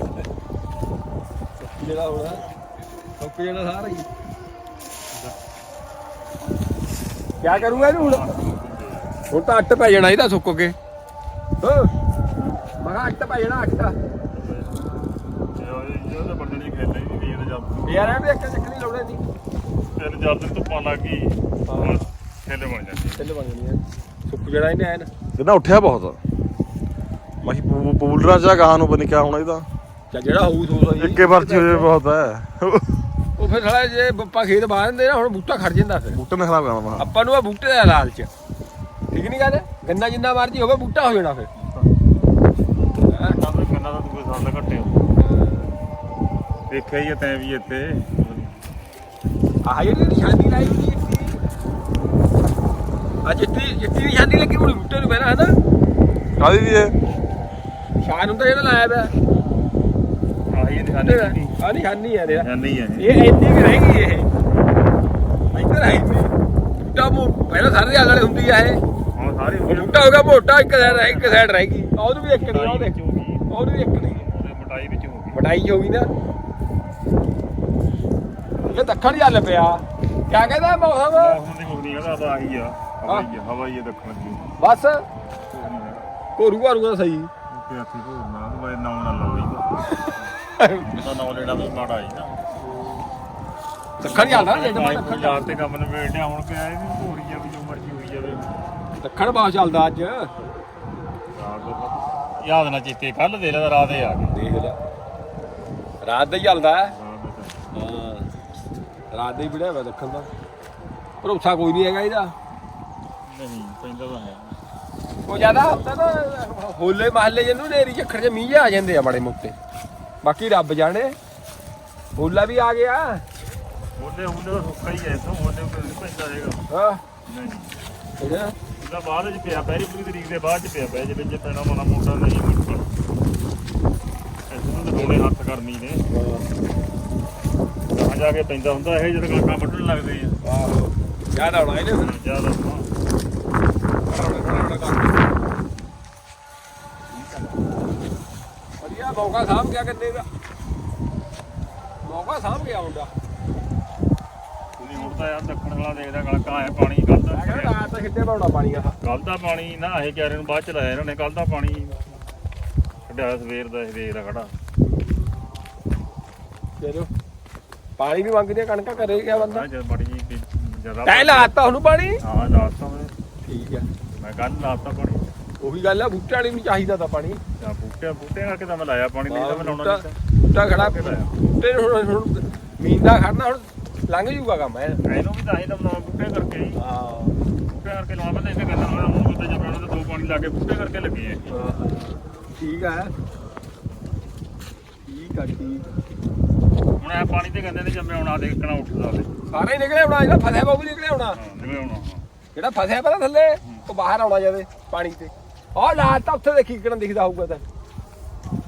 ਜਿਹੜਾ ਹੋਣਾ ਸੁੱਕ ਜਾਣਾ ਸਾਰਾ ਹੀ। ਕਿਆ ਕਰੂੰਗਾ ਇਹਨੂੰ ਹੁਣ? ਹੁਣ ਤਾਂ ਅੱਟ ਪੈ ਜਾਣਾ ਇਹਦਾ ਸੁੱਕ ਕੇ। ਹੋ। ਮੈਂ ਕਿਹਾ ਅੱਟ ਪੈ ਜਾਣਾ ਅੱਟ ਇਹ ਤਾਂ ਬੰਦੇ ਨਹੀਂ ਖੇਲੇ ਨਹੀਂ। ਇਹਦੇ ਜਦ ਯਾਰ ਇਹ ਵੀ ਇੱਕ ਚੱਕ ਨਹੀਂ ਲਾਉਣੇ ਸੀ ਫਿਰ ਜਦ ਧੁੱਪਾਂ ਲੱਗ ਗਈ ਹਾਂ। ਖੇਲੇ ਬਣ ਜਾਂਦੇ ਚੱਲ ਬਣ ਜਾਣੀ ਸੁੱਕ ਜਾਣਾ ਇਹਨੇ ਐਨ। ਕਿੰਨਾ ਉੱਠਿਆ ਬਹੁਤ। ਮਾਹੀ ਪੂਲਰਾਂ ਚ ਗਾਹਾਂ ਨੂੰ ਬਣ ਕਿਆ ਹੋਣਾ ਇਹਦਾ। ਜਿਹੜਾ ਹੋਊ ਸੋ ਸਹੀ। ਇੱਕੇ ਵਰਤੀ ਹੋ ਬਹੁਤ ਹੈ। ਉਹ ਫਿਰ ਸਾਲਾ ਜੇ ਬੱਪਾ ਖੇਤ ਬਾਹ ਦਿੰਦੇ ਨਾ ਹੁਣ ਬੂਟਾ ਖੜ ਜਾਂਦਾ ਫਿਰ। ਬੂਟੇ ਨੇ ਖਰਾਬ ਕਰਨਾ ਆਪਾਂ ਨੂੰ ਆ ਬੂਟੇ ਦਾ ਲਾਲਚ। ਠੀਕ ਨਹੀਂ ਗੱਲ? ਗੰਨਾ ਜਿੰਨਾ ਮਰਜ਼ੀ ਹੋਵੇ ਬੂਟਾ ਹੋ ਜਾਣਾ ਫਿਰ। ਹੈਂ? ਤਾਂ ਵੀ ਕੰਨਾਂ ਦਾ ਦੂਏ ਸਾਲ ਦਾ ਘਟਿਆ। ਦੇਖਿਆ ਹੀ ਆ ਤੈਂ ਵੀ ਇੱਥੇ। ਆਹ ਜਿਹੜੀ ਨਿਸ਼ਾਨੀ ਲਾਈ ਚਿੱਟੀ ਆ ਚਿੱਟੀ ਚਿੱਟੀ ਨਿਸ਼ਾਨੀ ਲੱਗੀ ਹੋਣੀ ਬੂਟੇ ਨੂੰ ਪਹਿਲਾਂ ਹਨਾ? ਕਾਦੀ ਦੀ ਇਹ ਸ਼ਾਨ ਹੁੰਦਾ ਜਿਹੜਾ ਲਾਇਆ ਪਿਆ। ਆਹੀ ਦਿਖਾਣੇ ਨਹੀਂ ਆ ਨਿਸ਼ਾਨੀ ਆ ਰਿਹਾ। ਨਹੀਂ ਹੈ ਇਹ। ਇੰਨੀ ਕੁ ਰਹਿ ਗਈ ਇਹ। ਇੱਧਰ ਹੈ ਨਹੀਂ ਬੂਟਾ ਮੋ ਪਹਿਲਾਂ ਸਾਰੇ ਵਾਲੇ ਹੁੰਦੀ ਆ ਇਹ। ਸਾਰੇ ਉਹ ਬੂਟਾ ਹੋ ਗਿਆ ਮੋਟਾ ਇੱਕ ਸਾਈਡ ਰਹਿ ਇੱਕ ਸਾਈਡ ਰਹਿ ਗਈ। ਉਹਨੂੰ ਵੀ ਇੱਕ ਨਹੀਂ ਉਹ ਦੇਖ। ਉਹਨੂੰ ਵੀ ਇੱਕ ਨਹੀਂ। ਉਹਦੇ ਮਟਾਈ ਵਿੱਚ ਹੋ ਗਈ। ਮਟਾਈ ਹੋ ਗਈ ਨਾ। ਇਹ ਦੱਖਣ ਚੱਲ ਪਿਆ। ਕਿਆ ਕਹਿੰਦਾ ਮੌਸਮ? ਮੌਸਮ ਦੀ ਮੁਗਨੀ ਹੈਗਾ ਤਾਂ ਆਹੀ ਆ ਹਵਾ ਹੀ ਆ ਹਵਾ ਹੀ ਆ ਦੱਖਣ ਦੀ। ਬਸ। ਕੋਰੂ ਘਰੂ ਦਾ ਸਹੀ। ਤੇ ਇੱਥੇ ਹੋਰ ਨਾ ਉਹ ਨਾਮ ਨਾ ਇਹਦਾ ਤਾਂ ਨਾਮ ਲੈਣਾ ਤਾਂ ਮਾੜਾ ਹੀ ਨਾ। ਦੱਖਣ ਚੱਲਦਾ ਨਾ ਪਾਣੀ ਦੱਖਣ ਪੰਜਾਬ ਤੇ ਕੰਮ ਨੂੰ ਵੇੜਿਆ ਹੁਣ ਕਿ ਆਏ ਵੀ ਹੋਰੀ ਆ ਵੀ ਜੋ ਮਰਜ਼ੀ ਹੋਈ ਜਾਵੇ ਦੱਖਣ ਬਾਹ ਚੱਲਦਾ ਅੱਜ। ਯਾਦ ਨਾ ਚੀਤੇ ਕੱਲ ਦੇ ਲੈ ਰਾਤ ਹੀ ਆ ਗਏ। ਦੇਖ ਲੈ। ਰਾਤ ਦਾ ਹੀ ਚੱਲਦਾ ਹੈ। ਰਾਤ ਦੇ ਹਾਂ। ਰਾਤ ਦਾ ਹੀ ਵਿੜਿਆ ਹੋਇਆ ਦੱਖਣ ਦਾ। ਭਰੋਸਾ ਕੋਈ ਨਹੀਂ ਹੈਗਾ ਇਹਦਾ। ਨਹੀਂ ਪੈਂਦਾ ਤਾਂ ਹੈ। ਉਹ ਜ਼ਿਆਦਾ ਹੁੰਦਾ ਨਾ ਹੋਲੇ ਮਹੱਲੇ ਜਿਹਨੂੰ ਨੇਰੀ ਝੱਖੜ ਚ ਮੀਂਹ ਆ ਜਾਂਦੇ ਆ ਬੜੇ ਮੋਟੇ। ਬਾਕੀ ਰੱਬ ਜਾਣੇ। ਹੋਲਾ ਵੀ ਆ ਗਿਆ। ਉਹਦੇ ਉਹਦੇ ਦਾ ਸੁੱਕਾ ਹੀ ਹੈ ਤੋਂ ਉਹਦੇ ਨਹੀਂ ਪੈਂਦਾ ਹੈਗਾ। ਹਾਂ। ਨਹੀਂ। ਇਹਦਾ ਇਹਦਾ ਬਾਅਦ ਵਿੱਚ ਪਿਆ ਪਹਿਲੀ ਪੂਰੀ ਤਰੀਕ ਦੇ ਬਾਅਦ ਚ ਪਿਆ ਪਿਆ ਜੇ ਵਿੱਚ ਪੈਣਾ ਮਾਣਾ ਮੋਟਾ ਨਹੀਂ ਮੁੱਕਾ ਇਸ ਨੂੰ ਤਾਂ ਦੋਨੇ ਹੱਥ ਕਰਨੀ ਨੇ। ਕਹਾਂ ਜਾ ਕੇ ਪੈਂਦਾ ਹੁੰਦਾ ਇਹ ਜਦ ਕਣਕਾਂ ਵੱਢਣ ਲੱਗਦੇ ਆ। ਆਹੋ ਯਾਦ ਆਉਣਾ ਇਹਨੇ ਫਿਰ? ਜ਼ਿਆਦਾ ਵਧੀਆ ਮੌਕਾ ਸਾਂਭ ਗਿਆ ਕੰਨੇ ਦਾ? ਮੌਕਾ ਸਾਂਭ ਗਿਆ ਤਾਂ ਯਾਰ ਦੱਖਣ ਵਾਲਾ ਦੇਖਦਾ ਕਣਕਾਂ ਆਇਆ ਪਾਣੀ ਕੱਲ ਦਾ ਰਾਤ ਤਾਂ ਛਿੱਟੇ ਪਾਉਣਾ ਪਾਣੀ ਆ? ਕੱਲ ਦਾ ਪਾਣੀ ਨਾ ਇਹ ਚਾਰੇ ਨੂੰ ਬਾਅਦ ਚ ਲਾਇਆ ਇਹਨਾਂ ਨੇ ਕੱਲ ਦਾ ਪਾਣੀ ਕੱਢਿਆ ਸਵੇਰ ਦਾ ਇਹ ਦੇਖਦਾ ਖੜਾ। ਚਲੋ। ਪਾਣੀ ਵੀ ਮੰਗਦੇ ਆ, ਕਣਕਾਂ ਕਰੇ ਗਿਆ ਬੰਦਾ। ਜਦ ਮੜੀ ਜੀ ਜਦਾ ਤੈ ਲਾਤਾ ਉਹਨੂੰ ਪਾਣੀ? ਹਾਂ ਲਾਤਾ ਮੈਂ ਠੀਕ ਆ। ਮੈਂ ਕੱਲ ਲਾਤਾ ਪਾਣੀ। ਉਹੀ ਗੱਲ ਆ ਬੂਟੇ ਵਾਲੀ ਨੂੰ ਚਾਹੀਦਾ ਤਾਂ ਪਾਣੀ। ਜਾਂ ਬੂਟੇ ਬੂਟੇ ਕਰਕੇ ਤਾਂ ਮੈਂ ਲਾਇਆ ਪਾਣੀ ਨਹੀਂ ਤਾਂ ਮੈਂ ਲਾਉਣਾ ਨਹੀਂ ਬੂਟਾ ਖੜਾ ਬੂਟੇ ਹੁਣ ਹੁਣ ਮੀਂਦਾ ਖੜਨਾ ਹੁਣ ਲੰਘ ਜੂਗਾ ਕੰਮ ਤਾਂ ਇਹਨੂੰ ਵੀ ਤਾਂ ਹੀ ਬਣਾਉਣਾ ਬੂਟੇ ਕਰਕੇ ਹੀ ਹਾਂ ਬੂਟੇ ਕਰਕੇ ਲਾਉਣਾ ਬੰਦੇ ਇਹਨੇ ਕਰਨਾ ਹੋਣਾ ਹੁਣ ਕਿਤੇ ਜਪਣਾ ਤਾਂ ਦੋ ਪਾਣੀ ਲਾ ਕੇ ਬੂਟੇ ਕਰਕੇ ਲੱਗੇ ਆ। ਠੀਕ ਆ। ਠੀਕ ਆ ਠੀਕ। ਹੁਣ ਇਹ ਪਾਣੀ ਤੇ ਕਹਿੰਦੇ ਨੇ ਜੰਮੇ ਆਉਣਾ ਦੇਖਣਾ ਉੱਠਦਾ ਤੇ। ਸਾਰੇ ਨਿਕਲੇ ਆਉਣਾ ਜਿਹੜਾ ਫਸਿਆ ਉਹ ਵੀ ਨਿਕਲੇ ਆਉਣਾ ਹਾਂ ਜਿਵੇਂ ਆਉਣਾ ਜਿਹੜਾ ਫਸਿਆ ਪਹਿਲਾਂ ਥੱਲੇ ਉਹ ਬਾਹਰ ਆਉਣਾ ਜਾਵੇ ਪਾਣੀ ਤੇ। ਆਹ ਲਾਤਾ ਉੱਥੇ ਦੇਖੀ ਕਿਹੜਾ ਦਿਖਦਾ ਹੋਊਗਾ ਤਾਂ।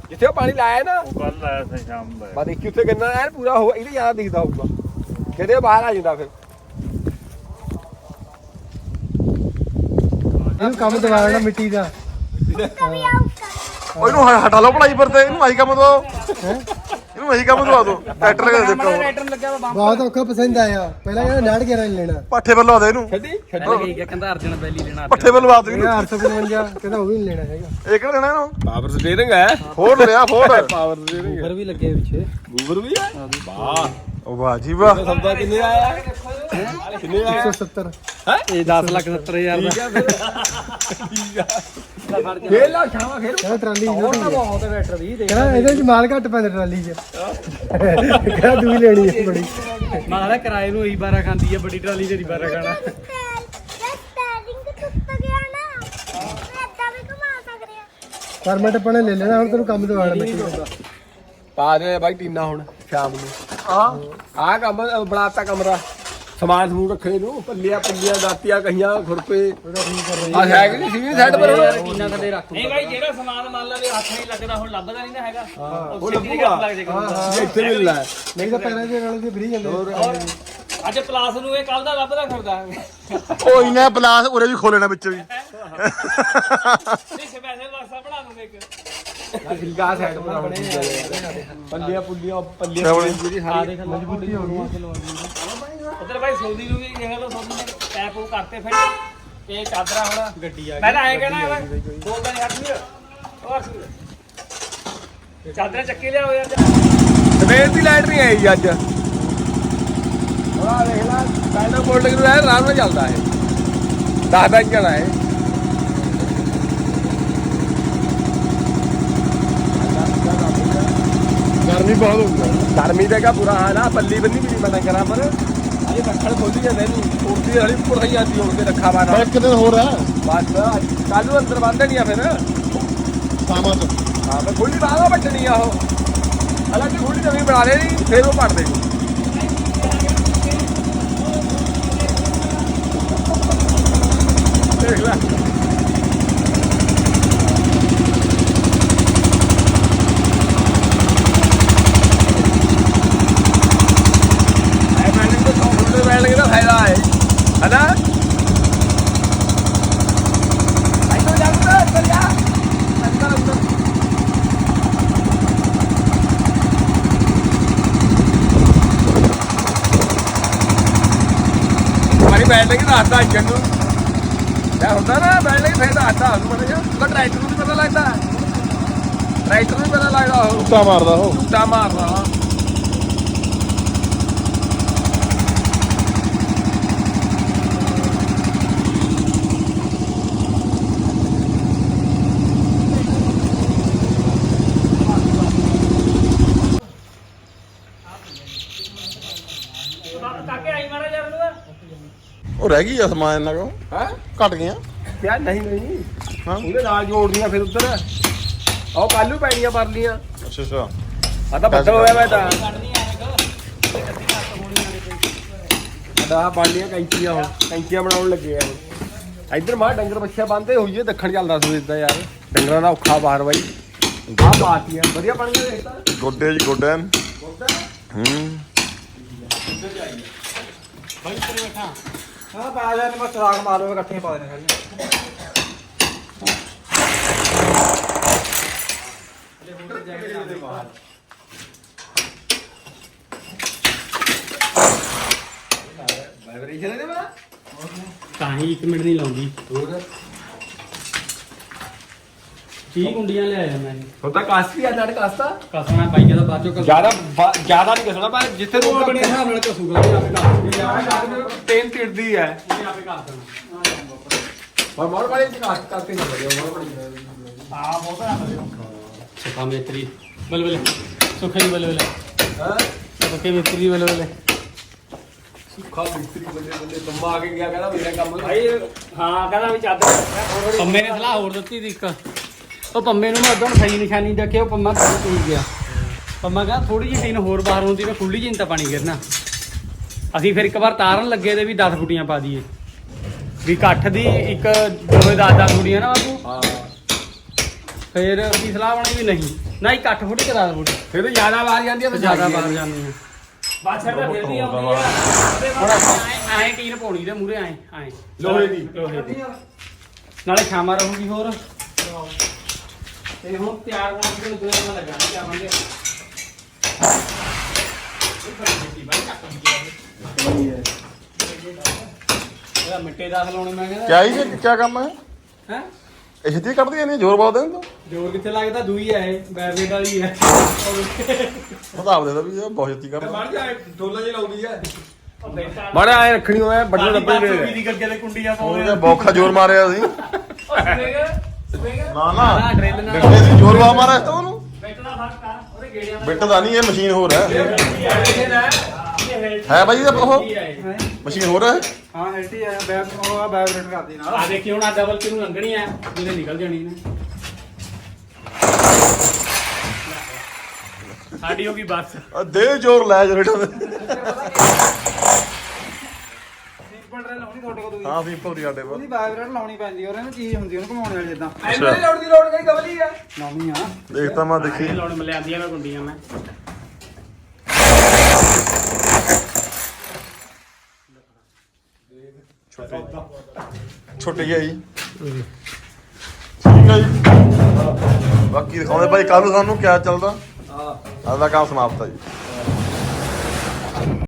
ਜਿੱਥੇ ਉਹ ਪਾਣੀ ਲਾਇਆ ਨਾ ਉਹ ਕੱਲ ਆਇਆ ਸੀ ਸ਼ਾਮ ਦਾ। ਬਾ ਦੇਖੀ ਉੱਥੇ ਕਿੰਨਾ ਐਨ ਪੂਰਾ ਹੋ ਇਹਦੇ ਜ਼ਿਆਦਾ ਦਿਖਦਾ ਹੋਊਗਾ। ਕਿਤੇ ਬਾਹਰ ਆ ਜਾਂਦਾ ਫਿਰ। ਇਹਨੂੰ ਕੰਮ ਦਿਵਾਉਣਾ ਮਿੱਟੀ ਦਾ। ਉਹ ਇਹਨੂੰ ਹ- ਹਟਾ ਲਓ ਪੜਾਈ ਪਰ ਤੇ ਇਹਨੂੰ ਆਹੀ ਕੰਮ ਦੋ ਇਹਨੂੰ ਆਹੀ ਕੰਮ ਦਵਾ ਦੋ ਟਰੈਕਟਰ ਦੇ ਦੇਖੋ। ਬਹੁਤ ਔਖਾ ਪਸੰਦ ਆਇਆ। ਪਹਿਲਾਂ ਕਹਿੰਦਾ ਨਾੜ ਕੇ ਨਹੀਂ ਲੈਣਾ। ਪੱਠੇ ਪਰ ਲਵਾ ਦੇ ਇਹਨੂੰ। ਛੱਡੀ? ਛੱਡੀ ਠੀਕ ਹੈ ਕਹਿੰਦਾ ਅਰਜਨ ਵੈਲੀ ਲੈਣਾ ਪੱਠੇ ਪਰ ਲਵਾ ਦੇ ਇਹ ਇਹਨੂੰ 855 ਕਹਿੰਦਾ ਉਹ ਵੀ ਨਹੀਂ ਲੈਣਾ ਹੈਗਾ। ਇਹ ਕਿਹੜਾ ਦੇਣਾ ਇਹਨੂੰ? ਪਾਵਰ ਸਟੀਅਰਿੰਗ ਹੈ। ਫੋੜ ਲਿਆ ਫੋੜ ਪਾਵਰ ਸਟੀਅਰਿੰਗ ਉੱਪਰ ਵੀ ਲੱਗੇ ਪਿੱਛੇ। ਗੂਗਲ ਵੀ ਹੈ? ਵਾਹ। ਵਾਹ ਜੀ ਵਾਹ। ਸੌਦਾ ਕਿੰਨੇ ਦਾ ਆਇਆ? ਕਿੰਨੇ ਦਾ ਆਇਆ 170 ਇਹ 10 ਲੱਖ 70000 ਦਾ। ਠੀਕ ਆ ਫਿਰ। ਠੀਕ ਆ। ਖੇਲ ਲਾ ਛਾਵਾ ਖੇਲ ਕਹਿੰਦਾ ਟਰਾਲੀ ਹੋਰ ਤਾਂ ਹੈ ਬਹੁਤ ਟਰੈਕਟਰ ਦੀ ਦੇਖ ਕਹਿੰਦਾ ਇਹਦੇ ਵਿੱਚ ਮਾਲ ਘੱਟ ਪੈਂਦਾ ਟਰਾਲੀ 'ਚ। ਕਹਿੰਦਾ ਦੂਈ ਲੈਣੀ ਹੈ ਬੜੀ। ਮਾਰਾ ਕਿਰਾਏ ਨੂੰ ਇਹੀ 12 ਖਾਂਦੀ ਆ ਵੱਡੀ ਟਰਾਲੀ ਤੇ ਨਹੀਂ 12 ਖਾਣਾ ਪਰਮਿਟ ਪਣੇ ਲੈ ਲੈਣਾ ਹੁਣ ਤੈਨੂੰ ਕੰਮ ਦਿਵਾਉਣਾ ਮਿੱਟੀ ਦਾ ਪਾ ਦੇ ਬਾਈ ਟੀਨਾ ਹੁਣ ਸ਼ਾਮ ਨੂੰ। ਆ ਆ ਕੰਮ ਅ, ਬਣਾਤਾ ਕਮਰਾ। ਸਮਾਨ ਸਮੂਨ ਰੱਖੇ ਨੂੰ ਪੱਲੀਆਂ ਪੁੱਲੀਆਂ ਦਾਤੀਆਂ ਕਹੀਆਂ ਖੁਰਪੇ। ਆ ਹੈ ਕਿ ਨਹੀਂ ਸੀ ਸਾਈਡ ਪਰ ਹੁਣ? ਕਿੰਨਾ ਕਦੇ ਰੱਖ ਨਹੀਂ ਭਾਈ ਜਿਹੜਾ ਸਮਾਨ ਮੰਨ ਲਾ ਵੀ ਹੱਥ ਨਹੀਂ ਲੱਗਦਾ ਹੁਣ ਲੱਭਦਾ ਨਹੀਂ ਨਾ ਹੈਗਾ। ਉਹ ਲੱਭੂਗਾ। ਇੱਥੇ ਮਿਲਣਾ ਹੈ। ਨਹੀਂ ਤਾਂ ਪੈਰਾਂ ਦੇ ਨਾਲ ਦੇ ਫਰੀ ਜਾਂਦੇ। ਅੱਜ ਪਲਾਸ ਨੂੰ ਇਹ ਕੱਲ ਦਾ ਲੱਭਦਾ ਫਿਰਦਾ। ਉਹ ਇਨਾ ਪਲਾਸ ਉਰੇ ਵੀ ਖੋਲਣਾ ਵਿੱਚ ਵੀ। ਨਹੀਂ ਸਪੈਸ਼ਲ ਵਾਸਾ ਬਣਾ ਦੂੰਗੇ ਇੱਕ। ਫਿਲਗਾ ਸਾਈਡ ਬਣਾ ਪੱਲੀਆਂ ਪੁੱਲੀਆਂ ਪੱਲੀਆਂ ਕਿਆ ਬਣੇ? ਜਿਹੜੀ ਸਾਰੀ ਮਜ਼ਬੂਤੀ ਹੋ ਗਈ ਉਧਰ ਭਾਈ ਸੌਦੀ ਨੂੰ ਵੀ ਦੇਖ ਲਓ ਸੌਦੀ ਨੇ ਪੈਕ ਉਹ ਕਰਤੇ ਫਿਰ। ਇਹ ਚਾਦਰਾ ਹੁਣ ਗੱਡੀ ਆ ਮੈਂ ਤਾਂ ਐਂ ਕਹਿਣਾ ਯਾਰ ਬੋਲਦਾ ਨਹੀਂ ਹੱਥ ਵੀਰ ਉਹ ਹੱਥ ਵੀਰ ਚਾਦਰਾ ਚੱਕੇ ਲਿਆਓ ਯਾਰ। ਸਵੇਰ ਦੀ ਲਾਈਟ ਨਹੀਂ ਆਈ ਅੱਜ। ਹਾਂ ਦੇਖ ਲੈ ਪਹਿਲਾਂ ਬੋਲਡ ਨੂੰ ਹੈ ਆਰਾਮ ਨਾਲ ਚੱਲਦਾ ਹੈ ਦਸ ਦਿਨ ਜਾਣਾ ਹੈ ਗਰਮੀ ਬਹੁਤ ਹੋ ਗਈ ਗਰਮੀ ਦਾ ਕਾ ਬੁਰਾ ਹਾਲ ਆ ਪੱਲੀ ਬੰਨੀ ਵੀ ਨਹੀਂ ਮਨਾ ਕਰਾਂ ਪਰ। ਅਜੇ ਰੱਖਣ ਖੋਲੀ ਜਾਂਦੇ ਨਹੀਂ ਉੱਪਰ ਹੀ ਹੁਣ ਤੇ ਰੱਖਾ ਮਾਰਾ ਦਿਨ ਹੋਰ ਹੈ ਬਸ ਕੱਲ ਨੂੰ ਅੰਦਰ ਬੰਦ ਨਹੀਂ ਆ ਫਿਰ। ਸ਼ਾਮਾਂ ਤੋਂ। ਹਾਂ ਮੈਂ ਖੋਲੀ ਬਾਗਾ ਵੱਟਣੀ ਆ ਉਹ ਖੋਲੀ ਨਵੀਂ ਬਣਾ ਲੈਣੀ ਫਿਰ ਉਹ ਪੜ ਦੇਣੀ ਦੇਖ ਲੈ ਐ ਮੈਨੂੰ ਇਹ ਹੁੰਦਾ ਨਾ ਬੈਠ ਕੇ ਫੇਰ ਦੱਸਦਾ ਉਹਨੂੰ ਪਤਾ ਜਾ ਉਹਦਾ ਟਰੈਕਟਰ ਨੂੰ ਵੀ ਪਤਾ ਲੱਗਦਾ ਟਰੈਕਟਰ ਨੂੰ ਵੀ ਪਤਾ ਲੱਗਦਾ ਉਹ। ਕੁੱਤਾ ਮਾਰਦਾ ਉਹ। ਟੁੱਟਾ ਮਾਰਦਾ ਉਹ ਰਹਿ ਗਈ ਆ ਸਮਾਨ ਇਹਨਾਂ ਕੋ ਹੈ? ਘਟ ਗਿਆ ਯਾਰ ਨਹੀਂ ਨਹੀਂ। ਹਾਂ। ਉਹਦੇ ਨਾਲ ਜੋੜਦੀਆਂ ਫਿਰ ਉੱਧਰ। ਉਹ ਕੱਲੂ ਪੈਣੀਆਂ ਪਰਲੀਆਂ। ਅੱਛਾ ਅੱਛਾ। ਆ ਤਾਂ ਬੱਦਲ ਹੋਇਆ ਮੈਂ ਤਾਂ ਅਦਾ ਬਾਲੀਆਂ ਕੈਂਚੀਆਂ ਹੁਣ। ਕੈਂਚੀਆਂ ਬਣਾਉਣ ਲੱਗੇ ਆ ਹੁਣ ਇੱਧਰ ਮਾਂ ਡੰਗਰ ਬੱਚਾ ਬੰਦੇ ਹੋਈਏ ਦੱਖਣ ਚੱਲਦਾ ਸੋ ਇਦਾਂ ਯਾਰ। ਡੰਗਰਾਂ ਦਾ ਔਖਾ ਬਾਹਰ ਬਾਈ। ਆ ਬਾਤੀਆਂ ਵਧੀਆ ਬਣੀਆਂ ਦੇਖਤਾ ਗੋਡੇ ਜੀ ਗੋਡੇ ਹੂੰ। ਹਾਂ ਪਾ ਜਾ ਮੈਂ ਚਰਾਗ ਮਾਰੋ ਇਕੱਠੇ ਪਾ ਦੇਣੇ ਸਾਰੀਆਂ। ਵਾਈਬ੍ਰੇਸ਼ਨ ਦੇ ਤਾਂ ਹੀ 1 ਮਿੰਟ ਨਹੀਂ ਲਾਉਂਦੀ। ਹੋਰ? 30 ਕੁੰਡੀਆਂ ਲਿਆਇਆ ਮੈਂ ਹੁਣ ਤਾਂ ਕਾਸਤੀ ਆ ਨਾਟ ਕਾਸਤਾ ਕਸਣਾ ਬਾਈ ਜਦੋਂ ਬਾਅਦ ਚੋਂ ਜ਼ਿਆਦਾ ਜ਼ਿਆਦਾ ਨਹੀਂ ਕਸਣਾ ਪਰ ਜਿੱਥੇ ਰੋਕ ਆਪਣੇ ਹਿਸਾਬ ਨਾਲ ਕਸੂਗਾ ਇਹ ਆਪੇ ਕਰ ਤੇਨ ਤਿੜਦੀ ਹੈ। ਇਹ ਆਪੇ ਕਰ ਦੇਣਾ ਪਰ ਮੋੜ ਵਾਲੇ ਚ ਕਾਸਟ ਕਰਤੇ ਨਾ ਬੜਿਓ ਮੋੜ ਬੜੀ ਆ ਬਹੁਤ ਆ ਸੁਖਾ ਮੇਤਰੀ ਬਲ ਬਲ ਸੁਖਾ ਬਲ ਬਲ ਹਾਂ? ਸੁਖੇ ਮੇਤਰੀ ਬਲ ਬਲ ਸੁੱਖਾ ਮਿਸਤਰੀ ਬੰਦੇ ਬੰਦੇ ਤੁੰਮਾ ਆ ਕੇ ਗਿਆ ਕਹਿੰਦਾ ਮੇਰਾ ਕੰਮ ਭਾਈ ਹਾਂ ਕਹਿੰਦਾ ਵੀ ਚਾਦਰ ਪੰਮੇ ਨੇ ਸਲਾਹ ਹੋਰ ਦਿੱਤੀ ਦੀ ਇੱਕ। ਉਹ ਪੰਮੇ ਨੂੰ ਮੈਂ ਉਦੋਂ ਸਹੀ ਨਿਸ਼ਾਨੀ ਦੇਖਿਆ ਉਹ ਪੰਮਾ ਤਾਂ ਹੀ ਗਿਆ ਪੰਮਾ ਕਹਿੰਦਾ ਥੋੜੀ ਜਿਹੀ ਟੀਨ ਹੋਰ ਬਾਹਰ ਹੁੰਦੀ ਤਾਂ ਖੁੱਲੀ ਤਾਂ ਪਾਣੀ ਗਿਰਨਾ ਅਸੀਂ ਫਿਰ ਇੱਕ ਵਾਰ ਤਾਰਨ ਲੱਗੇ ਤੇ ਵੀ 10 ਫੁੱਟੀਆਂ ਪਾ ਦਈਏ। ਵੀ ਇਕੱਠ ਦੀ ਇੱਕ ਦੋਵੇਂ 10 10 ਫੁੱਟੀਆਂ ਨਾ ਬਾਪੂ। ਹਾਂ। ਫਿਰ ਉਹਦੀ ਸਲਾਹ ਬਣੀ ਵੀ ਨਹੀਂ। ਨਾ ਇੱਕ 8 ਫੁੱਟ ਕਿ 10 ਫੁੱਟ। ਫਿਰ ਜ਼ਿਆਦਾ ਵਾਰ ਜਾਂਦੀ ਆ ਤੇ ਜ਼ਿਆਦਾ। ਬਾਹਰ ਜਾਂਦੀ ਆ ਬਾਛੜ ਤਾਂ ਫਿਰ ਵੀ ਆਉਂਦੀ ਆ। ਐ ਟੀਨ ਪਾਉਣੀ ਦੇ ਮੂਰੇ ਲੋਹੇ ਦੀ। ਲੋਹੇ ਦੀ। ਨਾਲੇ ਛਾਮਾ ਰਹੂਗੀ ਹੋਰ। ਤੇ ਹੁਣ ਤਿਆਰ ਹੋਣ ਦੀ ਦੁਆ ਨਾਲ ਲੱਗਾ ਨਹੀਂ ਆਵਾਂਗੇ ਇਹ ਮਿੱਟੇ ਦਾ ਖਲਾਉਣੇ ਮੈਂ ਕਹਿੰਦਾ। ਕਿਆ ਹੀ ਕੀ ਕੰਮ ਹੈ? ਹੈ? ਇਹ ਛੇਤੀ ਕੱਢਦੀਆਂ ਨਹੀਂ ਜ਼ੋਰ ਬਹੁਤ ਦੇਣ ਤੋਂ? ਜੋਰ ਕਿੱਥੇ ਲੱਗਦਾ? ਦੂਈ ਹੈ ਇਹ ਬੈਰਵੇਟ ਵਾਲੀ ਹੈ। ਹਿਸਾਬ ਦੇ ਦਾ ਵੀ ਇਹ ਬਹੁਤ ਛੇਤੀ ਕਰਦਾ ਮੜ ਜਾ ਢੋਲਾ ਜਿਹਾ ਲਾਉਂਦੀ ਉਹ ਬੇਟਾ। ਮਾੜਾ ਐ ਰੱਖਣੀ ਹੋਇਆ ਵੱਡੇ ਡੱਬੇ ਦੇ। ਦੀ ਗੱਗੇ ਦੇ ਕੁੰਡੀਆਂ ਉਹਨੇ ਬੌਖਾ ਜ਼ੋਰ ਮਾਰਿਆ ਸੀ। ਨਾ ਨਾ। ਨਾ ਡਰਿਲ ਨਾਲ ਬਿੱਟੇ ਦੀ ਜ਼ੋਰ ਵਾ ਮਾਰਿਆ ਤਾਂ ਉਹਨੂੰ। ਬੈਟ ਦਾ ਫ਼ਰਕ ਆ ਉਹਦੇ ਗੇੜਿਆਂ ਦਾ। ਬਿੱਟ ਦਾ ਨਹੀਂ ਇਹ ਮਸ਼ੀਨ ਹੋਰ ਹੈ। ਹੈ ਬਾਈ ਇਹ ਉਹ? ਮਸ਼ੀਨ ਹੋਰ ਹੈ? ਹਾਂ ਐਲਟੀ ਆ ਬੈਕ ਉਹ ਆ ਵਾਈਬ੍ਰੇਟ ਕਰਦੀ ਨਾਲ। ਆ ਦੇਖੀ ਹੁਣ ਆ ਡਬਲ ਕਿਨੂੰ ਲੰਘਣੀ ਆ ਜਿਹਨੇ ਨਿਕਲ ਜਾਣੀ ਨੇ। ਸਾਡੀ ਹੋ ਗਈ ਬੱਸ। ਆ ਦੇ ਜ਼ੋਰ ਲੈ ਸਿੰਪਲ ਡਰਿਲ ਹੋਣੀ ਤੁਹਾਡੇ ਕੋਲ ਦੂਜੀ ਹਾਂ ਵੀ ਪੌੜੀ ਆਡੇ ਕੋਲ। ਉਹਦੀ ਵਾਈਬ੍ਰੇਟ ਲਾਉਣੀ ਪੈਂਦੀ ਔਰ ਇਹਨੂੰ ਚੀਜ਼ ਹੁੰਦੀ ਉਹਨੂੰ ਘੁਮਾਉਣ ਵਾਲੀ ਜਿੱਦਾਂ ਐਵੇਂ ਲਾਉਣ ਦੀ ਲੋੜ ਨਹੀਂ ਗਵਲੀ ਆ? ਲਾਉਣੀ ਆ। ਦੇਖਤਾ ਮੈਂ ਦੇਖੀ। ਇਹ ਲਾਉਣ ਮਲਿਆਂਦੀਆਂ ਮੈਂ ਗੁੰਡੀਆਂ ਮੈਂ। ਛੋਟੇ ਛੋਟੇ ਜਿਹੇ ਜੀ ਠੀਕ ਹੈ ਜੀ ਬਾਕੀ ਦਿਖਾਉਂਦੇ ਭਾਈ ਕੱਲ ਨੂੰ ਸਾਨੂੰ ਕਿਆ ਚੱਲਦਾ? ਹਾਂ। ਅੱਜ ਦਾ ਕੰਮ ਸਮਾਪਤ ਹੈ ਜੀ।